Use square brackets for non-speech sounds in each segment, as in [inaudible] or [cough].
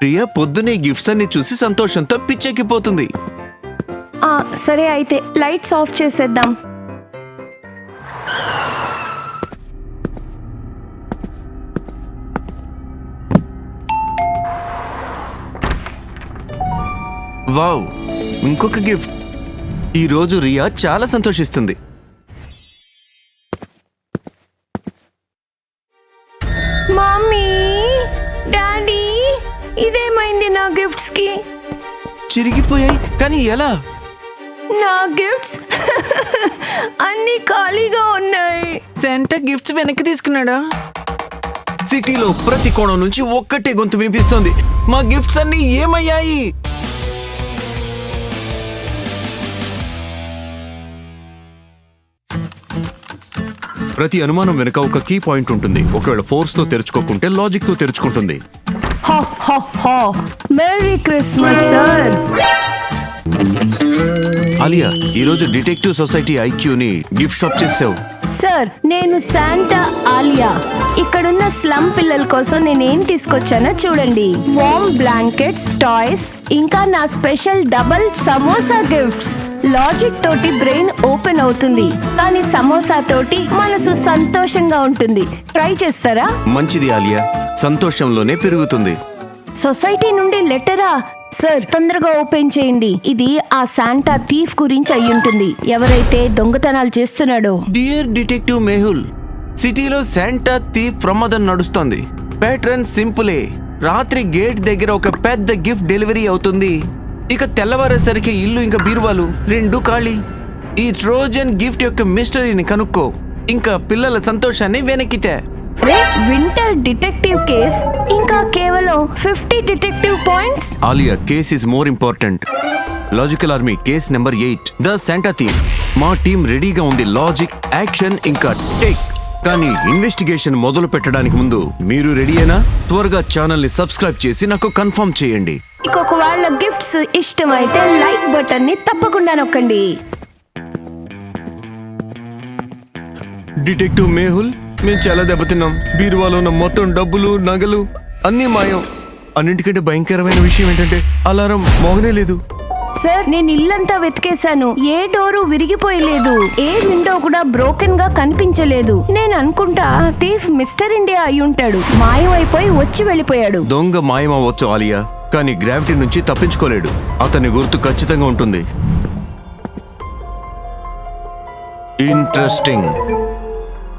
ప్రియా పొద్దునే గిఫ్ట్స్ అన్ని చూసి సంతోషంతో పిచ్చెక్కిపోతుంది. ఆ, సరే అయితే లైట్స్ ఆఫ్ చేసేద్దాం. వావ్ ఇంకొక గిఫ్ట్ ఈ రోజు రియా చాలా సంతోషిస్తుంది. మమ్మీ గిఫ్ట్స్కి? చిరిగిపోయాయి కానీ ఎలా? నా గిఫ్ట్స్? [laughs] అన్ని ఖాళీగా ఉన్నాయి. శాంటా గిఫ్ట్స్ వెనక్కి తీసుకున్నాడా? సిటీలో ప్రతి కోణం నుంచి ఒక్కటే గొంతు వినిపిస్తోంది. మా గిఫ్ట్స్ అన్ని ఏమయ్యాయి? ప్రతి అనుమానం వెనుక ఒక కీ పాయింట్ ఉంటుంది. ఒకవేళ ఫోర్స్తో తెరుచుకోకుంటే లాజిక్తో తెరుచుకుంటుంది. హో హో హో మెరీ క్రిస్మస్ సార్ ఆలియా ఈ రోజు డిటెక్టివ్ సొసైటీ ఐక్యూని గిఫ్ట్ షాప్ చేసావు సార్ నేను శాంటా ఆలియా. ఇక్కడున్న స్లమ్ పిల్లల కోసం నేనేం తీసుకొచ్చానో చూడండి. వామ్ బ్లాంకెట్స్ టాయ్స్ ఇంకా నా special double samosa gifts logic తోటి బ్రెయిన్ ఓపెన్ అవుతుంది. కానీ సమోసా తోటి మనసు సంతోషంగా ఉంటుంది. ట్రై చేస్తారా? మంచిది ఆలియా. సంతోషంలోనే పెరుగుతుంది. సొసైటీ నుండి లెటరా? సార్ తొందరగా ఓపెన్ చేయండి. ఇది ఆ శాంటా థీఫ్ గురించి అయ్యుంటుంది. ఎవరైతే దొంగతనాలు చేస్తున్నాడో. డియర్ డిటెక్టివ్ మెహుల్ సిటీలో శాంటా థీఫ్ ప్రమాదం నడుస్తోంది. ప్యాటర్న్ సింపులే. రాత్రి గేట్ దగ్గర ఒక పెద్ద గిఫ్ట్ డెలివరీ అవుతుంది. ఇక తెల్లవారేసరికి ఇల్లు ఇంకా బీరువాలు రెండు ఖాళీ. ఈ ట్రోజన్ గిఫ్ట్ యొక్క మిస్టరీని కనుక్కో. ఇంకా పిల్లల సంతోషాన్ని వెనక్కితే. వింటర్ డిటెక్టివ్ కేస్ ఇంకా కేవలం fifty detective points? Alia case is more important logical army case number eight the Santa thief మా టీం రెడీగా ఉంది లాజిక్ యాక్షన్ ఇంకా టేక్ కానీ ఇన్వెస్టిగేషన్ మొదలు పెట్టడానికి ముందు మీరు రెడీయేనా త్వరగా ఛానల్ని సబ్స్క్రైబ్ చేసి నాకు కన్ఫర్మ్ చేయండి. మీకు ఒకవేళ గిఫ్ట్స్ ఇష్టమైతే లైక్ బటన్ని తప్పకుండా నొక్కండి. డిటెక్టివ్ మేహుల్ మేము చాలా దెబ్బతిన్నాం. బీరువాలో ఉన్న మొత్తం డబ్బులు నగలు అన్నీ మాయం. అన్నింటికంటే భయంకరమైన విషయం ఏంటంటే అలారం మోగనే లేదు. సార్ నేను ఇల్లంతా వెతికేశాను. ఏ డోరు విరిగిపోయలేదు. ఏ విండో కూడా బ్రోకెన్గా కనిపించలేదు. నేను అనుకుంటా థీఫ్ మిస్టర్ ఇండియా అయి ఉంటాడు. మాయమైపోయి వచ్చి వెళ్ళిపోయాడు. దొంగ మాయం అవ్వచ్చు ఆలియా. కానీ గ్రావిటీ నుంచి తప్పించుకోలేడు. అతని గుర్తు ఖచ్చితంగా ఉంటుంది. Interesting.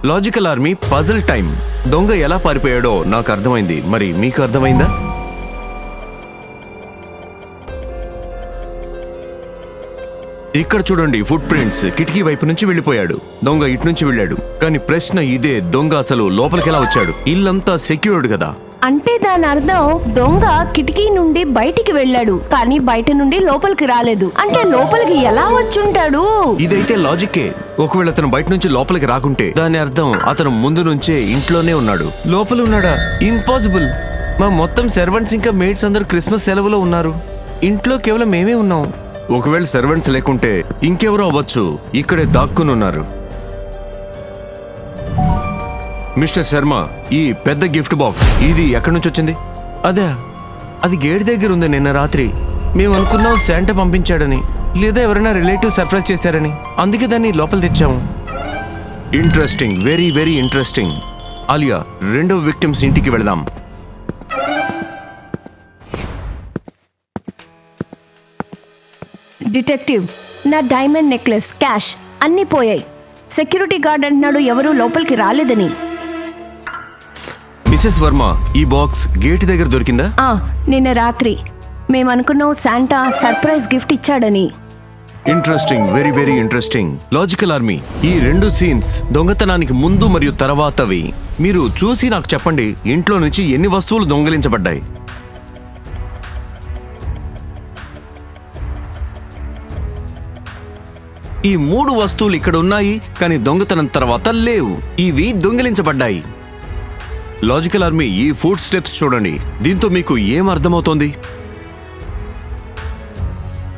Logical army puzzle time దొంగ ఎలా పారిపోయాడో నాకు అర్థమైంది. మరి మీకు అర్థమైందా? ఇక్కడ చూడండి ఫుట్ ప్రింట్స్ కిటికీ వైపు నుంచి వెళ్ళిపోయాడు. దొంగ ఇటు నుంచి వెళ్ళాడు. కానీ ప్రశ్న ఇదే దొంగ అసలు లోపలికి ఎలా వచ్చాడు? ఇల్లంతా సెక్యూర్డ్ కదా. అంటే దాని అర్థం దొంగ కిటికీ నుండి బయటికి వెళ్ళాడు కానీ బయట నుండి లోపలికి రాలేదు. అంటే లోపలికి ఎలా వచ్చుంటాడు? ఇదైతే లాజికే. ఒకవేళ అతను బయట నుంచి లోపలికి రాకుంటే దాని అర్థం అతను ముందు నుంచే ఇంట్లోనే ఉన్నాడు. లోపల ఉన్నాడా? ఇంపాసిబుల్ మా మొత్తం సర్వెంట్స్ ఇంకా మేడ్స్ అందరూ క్రిస్మస్ సెలవులో ఉన్నారు. ఇంట్లో కేవలం మేమే ఉన్నాం. ఒకవేళ సర్వెంట్స్ లేకుంటే ఇంకెవరో అవ్వచ్చు. ఇక్కడే దాక్కునున్నారు. ఉన్నారు మిస్టర్ శర్మ ఈ పెద్ద గిఫ్ట్ బాక్స్ ఇది ఎక్కడి నుంచి వచ్చింది? అదే అది గేట్ దగ్గర ఉంది నిన్న రాత్రి. మేము అనుకున్నాం శాంటా పంపించాడని లేదా ఎవరైనా రిలేటివ్ సర్ప్రైజ్ చేశారని. అందుకే దాన్ని లోపల తెచ్చాము. Interesting very very interesting Alia రెండో విక్టిమ్స్ ఇంటికి వెళదాం. డిటెక్టివ్ నా డైమండ్ నెక్లెస్ క్యాష్ అన్నీ పోయాయి. సెక్యూరిటీ గార్డ్ అంటున్నాడు ఎవరూ లోపలికి రాలేదని. మిసెస్ వర్మ ఈ బాక్స్ గేట్ దగ్గర దొరికిందా? ఆ నిన్న రాత్రి. మేము అనుకున్నాం శాంటా సర్ప్రైజ్ గిఫ్ట్ ఇచ్చాడని. Interesting very very interesting logical army ఈ రెండు సీన్స్ దొంగతనానికి ముందు మరియు తర్వాతవి. మీరు చూసి నాకు చెప్పండి ఇంట్లో నుంచి ఎన్ని వస్తువులు దొంగలించబడ్డాయి? ఈ మూడు వస్తువులు ఇక్కడ ఉన్నాయి కానీ దొంగతనం తర్వాత లేవు. ఇవి దొంగిలించబడ్డాయి. లాజికల్ ఆర్మీ ఈ ఫుడ్ స్టెప్స్ చూడండి. దీంతో మీకు ఏం అర్థమవుతోంది?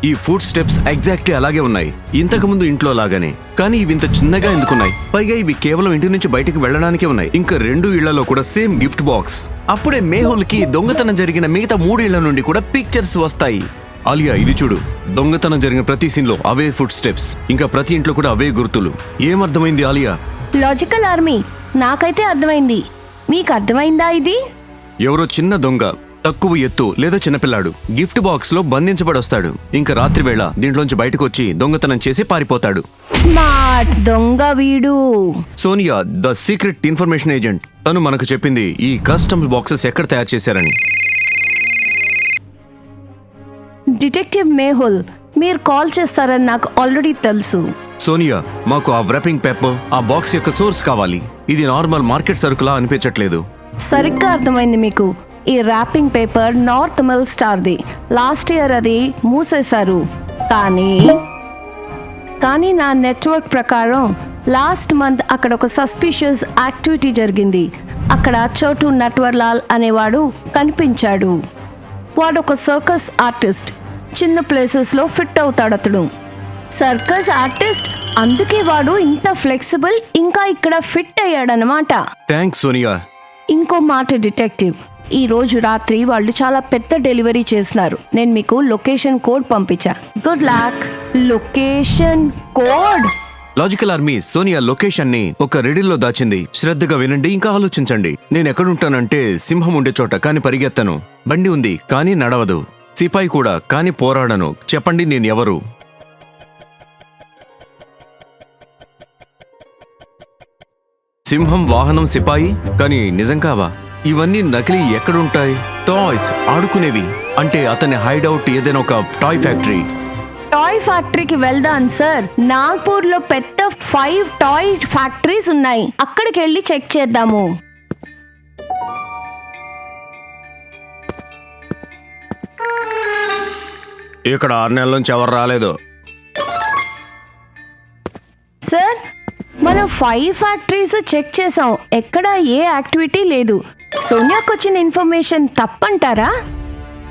ఈ ఫుడ్ స్టెప్స్ ఎగ్జాక్ట్లీ అలాగే ఉన్నాయి. ఇంతకు ముందు ఇంట్లో లాగానే. కానీ ఇవి ఇంత చిన్నగా ఎందుకున్నాయి? పైగా ఇవి కేవలం ఇంటి నుంచి బయటకు వెళ్ళడానికే ఉన్నాయి. ఇంకా రెండు ఇళ్ళలో కూడా సేమ్ గిఫ్ట్ బాక్స్. అప్పుడే మేహుల్కి దొంగతనం జరిగిన మిగతా మూడు ఇళ్ళ నుండి కూడా పిక్చర్స్ వస్తాయి. ఆలియా ఇది చూడు. దొంగతనం జరిగిన ప్రతి సీన్లో అవే ఫుడ్ స్టెప్స్. ఇంకా ప్రతి ఇంట్లో కూడా అవే గుర్తులు. ఏమర్థమైంది ఆలియా? Logical army. నాకైతే అర్థమైంది. మీకు అర్థమైందా ఇది? ఎవరో చిన్న దొంగ తక్కువ ఎత్తు లేదా చిన్నపిల్లాడు గిఫ్ట్ బాక్స్లో బంధించబడి వస్తాడు ఇంకా రాత్రి వేళ దీంట్లోంచి బయటకు వచ్చి దొంగతనం చేసి పారిపోతాడు. స్మార్ట్ దొంగ వీడు. Sonia the secret information agent. తను మనకు చెప్పింది ఈ కస్టమ్స్ బాక్సెస్ ఎక్కడ తయారు చేశారని. డిటెక్టివ్ మేహుల్ మీరు కాల్ చేస్తారని నాకు ఆల్రెడీ తెలుసు. సోనియా మాకు ఆ వ్రాపింగ్ పేపర్ ఆ బాక్స్ యొక్క సోర్స్ కావాలి. ఇది నార్మల్ మార్కెట్ సరుకులా అనిపించట్లేదు. సరిగ్గా అర్థమైంది మీకు. ఈ ర్యాపింగ్ పేపర్ నార్త్ మిల్ స్టార్ది లాస్ట్ ఇయర్ అది మూసేశారు. కానీ కానీ నా నెట్వర్క్ ప్రకారం లాస్ట్ మంత్ అక్కడ ఒక సస్పిషియస్ యాక్టివిటీ జరిగింది. అక్కడ చోటు నట్వర్లాల్ అనేవాడు కనిపించాడు. వాడు ఒక సర్కస్ ఆర్టిస్ట్ చిన్న ప్లేసెస్లో ఫిట్ అవుతాడు అతడు సర్కస్ ఆర్టిస్ట్. అందుకే వాడు ఇంత ఫ్లెక్సిబుల్ ఇంకా ఇక్కడ ఫిట్ అయ్యాడనమాట థ్యాంక్స్ సోనియా. ఇంకో మాట డిటెక్టివ్. ఈ రోజు రాత్రి వాళ్ళు చాలా పెద్ద డెలివరీ చేస్తున్నారు నేను మీకు లొకేషన్ కోడ్ పంపించా. Good luck. Location code. Logical army Sonia లొకేషన్ని ఒక రెడీలో దాచింది. శ్రద్ధగా వినండి ఇంకా ఆలోచించండి. నేను ఎక్కడుంటానంటే సింహం ఉండే చోట కాని పరిగెత్తను. బండి ఉంది కానీ నడవదు. సిపాయి కూడా కాని పోరాడను. చెప్పండి నేను ఎవరు? సింహం వాహనం సిపాయి? కానీ నిజం కావా? ఇవన్నీ నకిలీ ఎక్కడుంటాయి? టాయ్స్ ఆడుకునేవి. అంటే అతని హైడౌట్ ఏదైనా ఒక టాయ్ ఫ్యాక్టరీ. టాయ్ ఫ్యాక్టరీకి వెళ్దాం సార్. నాగ్పూర్లో పెద్ద ఫైవ్ టాయ్ ఫ్యాక్టరీస్ ఉన్నాయి. అక్కడికి వెళ్ళి చెక్ చేద్దాము. ఇక్కడ ఆరు నెలల నుంచి ఎవరు రాలేదు. సార్ మనం ఫైవ్ ఫ్యాక్టరీస్ చెక్ చేసాం ఎక్కడ ఏ యాక్టివిటీ లేదు. సోనియాకి వచ్చిన ఇన్ఫర్మేషన్ తప్పంటారా?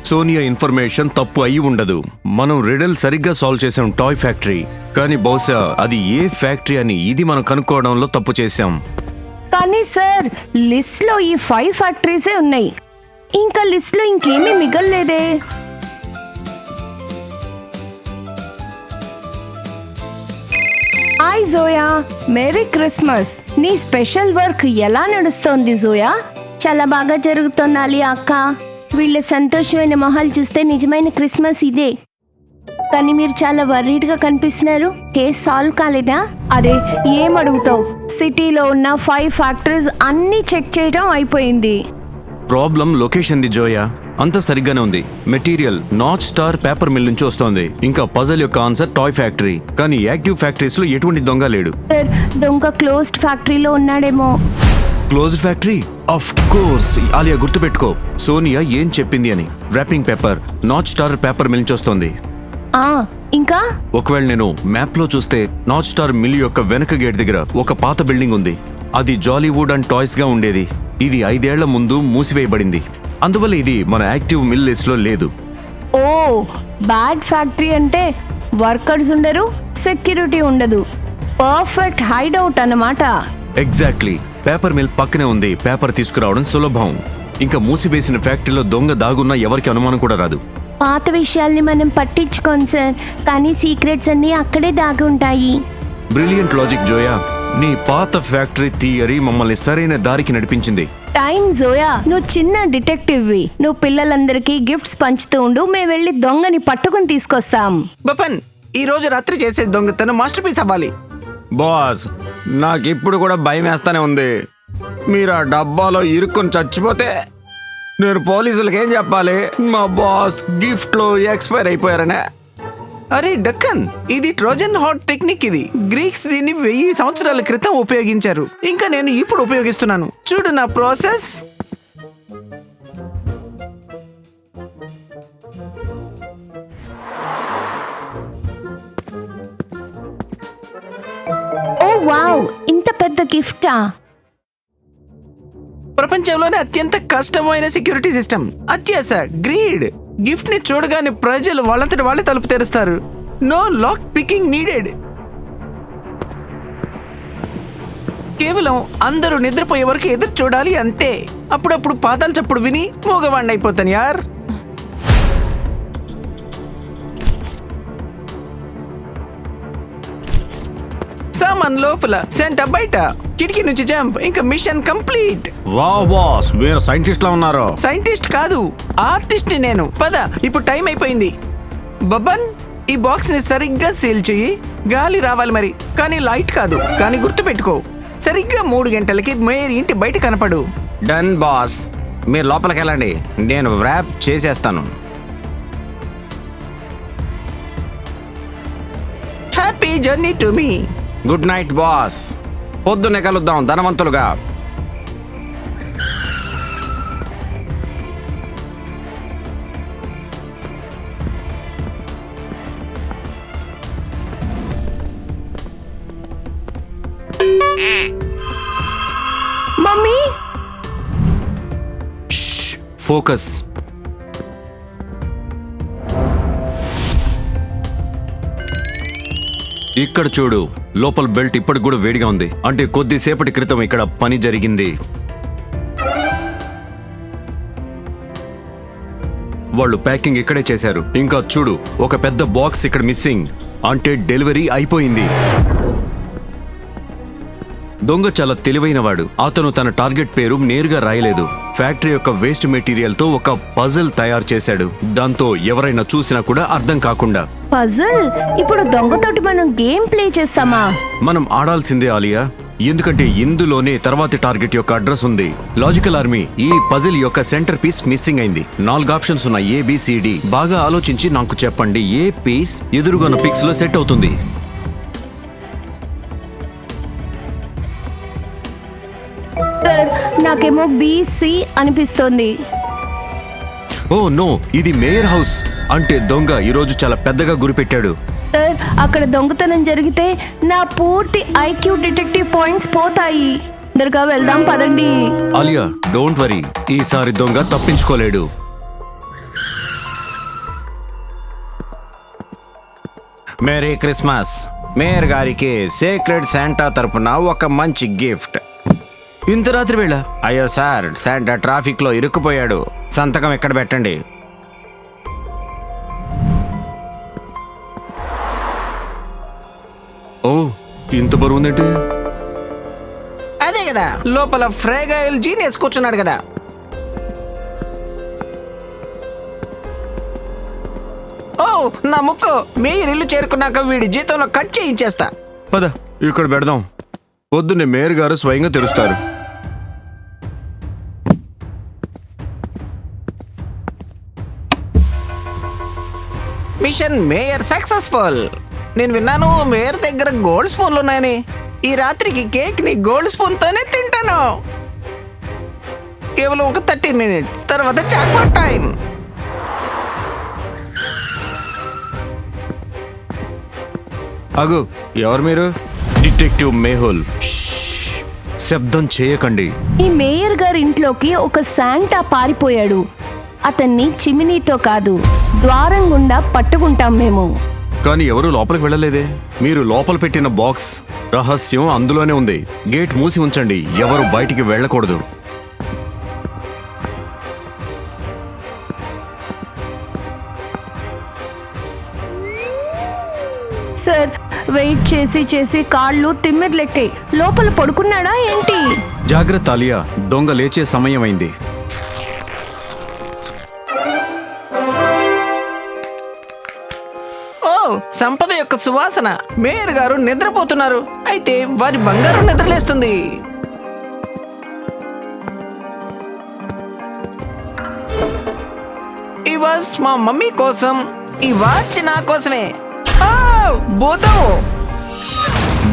సోనియా ఇన్ఫర్మేషన్ తప్పు అయి ఉండదు. మనం రిడల్ సరిగ్గా సాల్వ్ చేసాం టాయ్ ఫ్యాక్టరీ కానీ బహుశా అది ఏ ఫ్యాక్టరీ అని ఇది మనం కనుక్కోవడంలో తప్పు చేశాం. కానీ సార్ లిస్ట్లో ఈ ఫైవ్ ఫ్యాక్టరీసే ఉన్నాయి. ఇంకా లిస్ట్లో ఇంకేమీ మిగల్లేదే. హాయ్ జోయా. Merry Christmas. నీ స్పెషల్ వర్క్ ఎలా నడుస్తోంది జోయా? చాలా బాగా జరుగుతోంది అలియా అక్క. వీళ్ళ సంతోషమైన మొహాలు చూస్తే నిజమైన క్రిస్మస్ ఇదే. కానీ మీరు చాలా వర్రీడ్గా కనిపిస్తున్నారు. కేస్ సాల్వ్ కాలేదా? అరే ఏం అడుగుతావు? సిటీలో ఉన్న ఫైవ్ ఫ్యాక్టరీస్ అన్నీ చెక్ చేయడం అయిపోయింది. ప్రాబ్లం లొకేషన్ ది జోయా. అంత సరిగ్గానే ఉంది. Material north star paper mill నుంచి వస్తోంది. ఇంకా పజల్ యొక్క ఆన్సర్ టాయ్ ఫ్యాక్టరీ. కానీ యాక్టివ్ ఫ్యాక్టరీస్లో ఎటువంటి దొంగ లేడు. సార్ దొంగ క్లోజ్డ్ ఫ్యాక్టరీలో ఉన్నాడేమో. Closed factory? Of course Alia గుర్తుపెట్టుకో. సోనియా ఏం చెప్పింది అని. Wrapping paper north star paper mill నుంచి వస్తోంది. ఆ ఇంకా? ఒకవేళ నేను మ్యాప్లో చూస్తే నార్త్ స్టార్ మిల్ యొక్క వెనక గేట్ దగ్గర ఒక పాత బిల్డింగ్ ఉంది. అది జాలీవుడ్ అండ్ టాయ్స్గా ఉండేది. ఇది ఐదేళ్ళ ముందు మూసివేయబడింది. అందువల్ల ఇది మన యాక్టివ్ మిల్ లిస్ట్లో లేదు. ఓ బ్యాడ్ ఫ్యాక్టరీ అంటే వర్కర్స్ ఉండరు సెక్యూరిటీ ఉండదు. పర్ఫెక్ట్ హైడ్ అవుట్ అన్నమాట. ఎగ్జాక్ట్లీ. పేపర్ మిల్ పక్కనే ఉంది. పేపర్ తీసుకురావడం సులభం. ఇంకా మూసివేసిన ఫ్యాక్టరీలో దొంగ దాగున్నా ఎవరికి అనుమానం కూడా రాదు. పాత విషయాల్ని మనం పట్టించుకోం సార్. కానీ సీక్రెట్స్ అన్నీ అక్కడే దాగి ఉంటాయి బ్రిలియంట్ లాజిక్ జోయా. నీ పాత ఫ్యాక్టరీ థియరీ మమ్మల్ని సరైన దారికి నడిపించింది. టైం జోయా నువ్వు చిన్న డిటెక్టివ్వి. నువ్వు పిల్లలందరికీ గిఫ్ట్స్ పంచుతూ ఉండు మేము వెళ్ళి దొంగని పట్టుకుని తీసుకొస్తాం. బపన్ ఈ రోజు రాత్రి చేసే దొంగతనం మాస్టర్ పీస్ అవ్వాలి. బాస్ నాకు ఇప్పుడు కూడా భయం వేస్తానే ఉంది. మీరు ఆ డబ్బాలో ఇరుక్కుని చచ్చిపోతే నేను పోలీసులకు ఏం చెప్పాలి? మా బాస్ గిఫ్ట్లో ఎక్స్పైర్ అయిపోయారనే. అరే డక్కన్ ఇది ట్రోజన్ హాట్ టెక్నిక్ ఇది. గ్రీక్స్ దీన్ని వెయ్యి సంవత్సరాల క్రితం ఉపయోగించారు. ఇంకా నేను ఇప్పుడు ఉపయోగిస్తున్నాను. చూడు నా ప్రాసెస్. ఓ వావ్ ఇంత పెద్ద గిఫ్టా? ప్రపంచంలోనే అత్యంత కష్టమైన సెక్యూరిటీ సిస్టమ్. అత్యాస గ్రీడ్. గిఫ్ట్ని చూడగానే ప్రజలు వాళ్ళంతటి వాళ్ళే తలుపు తెరుస్తారు. నో లాక్ పికింగ్ నీడెడ్ కేవలం అందరూ నిద్రపోయే వరకు ఎదురు చూడాలి అంతే. అప్పుడప్పుడు పాతాల చప్పుడు విని మోగవాణ్ణి అయిపోతాను యార్. సామాన్ లోపల. సెంట బయట. కిటికీ నుంచి జంప్ ఇంకా మిషన్ కంప్లీట్ వావ్ బాస్. మీరు సైంటిస్ట్ లా ఉన్నారు. సైంటిస్ట్ కాదు ఆర్టిస్ట్ నేను. పద ఇప్పుడు టైం అయిపోయింది. బబ్బన్ ఈ బాక్స్ని సరిగ్గా సీల్ చెయ్యి. గాలి రావాలి మరి. కానీ లైట్ కాదు. కానీ గుర్తు పెట్టుకో సరిగ్గా మూడు గంటలకి మేయర్ ఇంటి బయట కనపడు. Done boss. మీరు లోపలికి వెళ్ళండి. నేను ర్యాప్ చేసేస్తాను. Happy journey to me good night boss పొద్దున్నే కలుద్దాం ధనవంతులుగా. మమ్మీ? ఫోకస్. ఇక్కడ చూడు. లోపల బెల్ట్ ఇప్పటికి కూడా వేడిగా ఉంది. అంటే కొద్దిసేపటి క్రితం ఇక్కడ పని జరిగింది. వాళ్ళు ప్యాకింగ్ ఇక్కడే చేశారు. ఇంకా చూడు ఒక పెద్ద బాక్స్ ఇక్కడ మిస్సింగ్. అంటే డెలివరీ అయిపోయింది. దొంగ చాలా తెలివైనవాడు అతను తన టార్గెట్ పేరు నేరుగా రాయలేదు. ఫ్యాక్టరీ యొక్క వేస్ట్ మెటీరియల్తో ఒక పజిల్ తయారు చేశాడు. దాంతో ఎవరైనా చూసినా కూడా అర్థం కాకుండా. పజిల్ ఇప్పుడు దొంగతోటి మనం గేమ్ ప్లే చేస్తామా? మనం ఆడాల్సిందే ఆలియా. ఎందుకంటే ఇందులోనే తర్వాతి టార్గెట్ యొక్క అడ్రస్ ఉంది. లాజికల్ ఆర్మీ ఈ పజిల్ యొక్క సెంటర్ పీస్ మిస్సింగ్ అయింది. నాలుగు ఆప్షన్స్ ఉన్నాయి ఏబిసిడి బాగా ఆలోచించి నాకు చెప్పండి ఏ పీస్ ఎదురుగా పిక్స్లో సెట్ అవుతుంది? నాకేమో బిసి అనిపిస్తోంది. ఓ నో ఇది మేయర్ హౌస్. అంటే దొంగ ఈరోజు చాలా పెద్దగా గురిపెట్టాడు సార్ అక్కడ దొంగతనం జరిగితే నా పూర్తి ఐక్యూ డిటెక్టివ్ పాయింట్స్ పోతాయి. తొందరగా వెళ్దాం పదండి. Alia don't worry. ఈసారి దొంగ తప్పించుకోలేడు. Merry Christmas. మేయర్ గారికి సీక్రెట్ శాంటా తరపున ఒక మంచి గిఫ్ట్. ఇంత రాత్రి వేళ? అయ్యో సార్ శాంటా ట్రాఫిక్లో ఇరుక్కుపోయాడు. సంతకం ఎక్కడ పెట్టండి? ఓ ఇంత బరువు ఉందేంటి అదే కదా లోపల ఫ్రేగాయల్ జీనియస్ కూర్చున్నాడు కదా. ఓ నా ముక్కు మీరు ఇల్లు చేరుకున్నాక వీడి జీతంలో కట్ చేయించేస్తా. పద ఇక్కడ పెడదాం. పొద్దున్నే మేయర్ గారు స్వయంగా తెరుస్తారు. మిషన్ మేయర్ సక్సెస్ఫుల్. నేను విన్నాను మేయర్ దగ్గర గోల్డ్ స్పూన్లు ఉన్నాయని ఈ రాత్రికి కేక్ని గోల్డ్ స్పూన్ తోనే తింటాను. కేవలం ఒక థర్టీ మినిట్స్ తర్వాత చాక్లెట్ టైం అగు ఎవరు మీరు? డిటెక్టివ్ మేహుల్. శబ్దం చేయకండి. ఈ మేయర్ గారి ఇంట్లోకి ఒక శాంటా పారిపోయాడు. అతన్ని చిమినీతో కాదు ద్వారం గుండా పట్టుకుంటాం మేము. కానీ ఎవరు లోపలికి వెళ్ళలేదే. మీరు లోపల పెట్టిన బాక్స్ రహస్యం అందులోనే ఉంది. గేట్ మూసి ఉంచండి. ఎవరు బయటికి వెళ్ళకూడదు. సార్ వెయిట్ చేసి చేసి కాళ్ళు తిమ్మిర్లెక్కాయి. లోపల పడుకున్నాడా ఏంటి? జాగ్రత్త ఆలియా దొంగ లేచే సమయం అయింది సంపద యొక్క సువాసన. మేయర్ గారు నిద్రపోతున్నారు. అయితే వారి బంగారం నిద్రలేస్తుంది. ఈ వాచ్ మా మమ్మీ కోసం. ఈ వాచ్ నా కోసమే. భూతం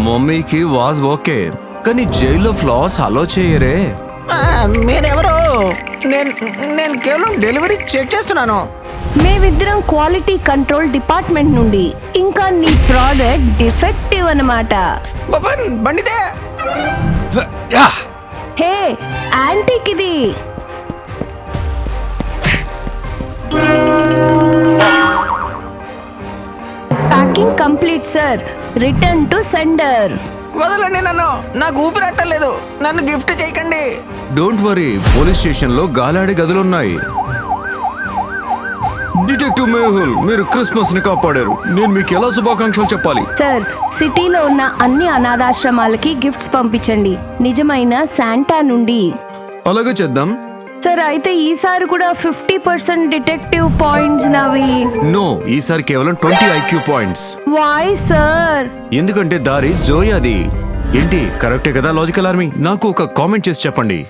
మమ్మీకి వాజ్ ఓకే కానీ జైల్లో ఫ్లాస్ అలో చేయరే. మీరెవరు నేను నేను కేవలం డెలివరీ చెక్ చేస్తున్నాను. మేమిద్దరం క్వాలిటీ కంట్రోల్ డిపార్ట్మెంట్ నుండి ఇంకా నీ ప్రోడక్ట్ డిఫెక్టివ్ అనమాట బండిదే. హే యాంటీక్ ఇది packing complete sir. Return to sender. వదలండి నన్ను. నాకు ఊపిరట్టలేదు నన్ను గిఫ్ట్ చేయకండి. డోంట్ వరీ పోలీస్ స్టేషన్లో గాలాడి గదులున్నాయి. డిటెక్టివ్ మేహుల్ మీరు క్రిస్మస్ని కాపాడారు. నేను మీకు ఎలా శుభాకాంక్షలు చెప్పాలి? సార్ సిటీలో ఉన్న అన్ని అనాథాశ్రమాలకి గిఫ్ట్స్ పంపించండి. నిజమైన శాంటా నుండి. అలాగే చేద్దాం. సార్ అయితే ఈసారి కూడా ఫిఫ్టీ పర్సెంట్ డిటెక్టివ్ పాయింట్స్ నావి. నో ఈసారి కేవలం twenty IQ points. Why sir? ఎందుకంటే దారి జోయాది. ఏంటి కరెక్టే కదా లాజికల్ ఆర్మీ? నాకు ఒక కామెంట్ చేసి చెప్పండి.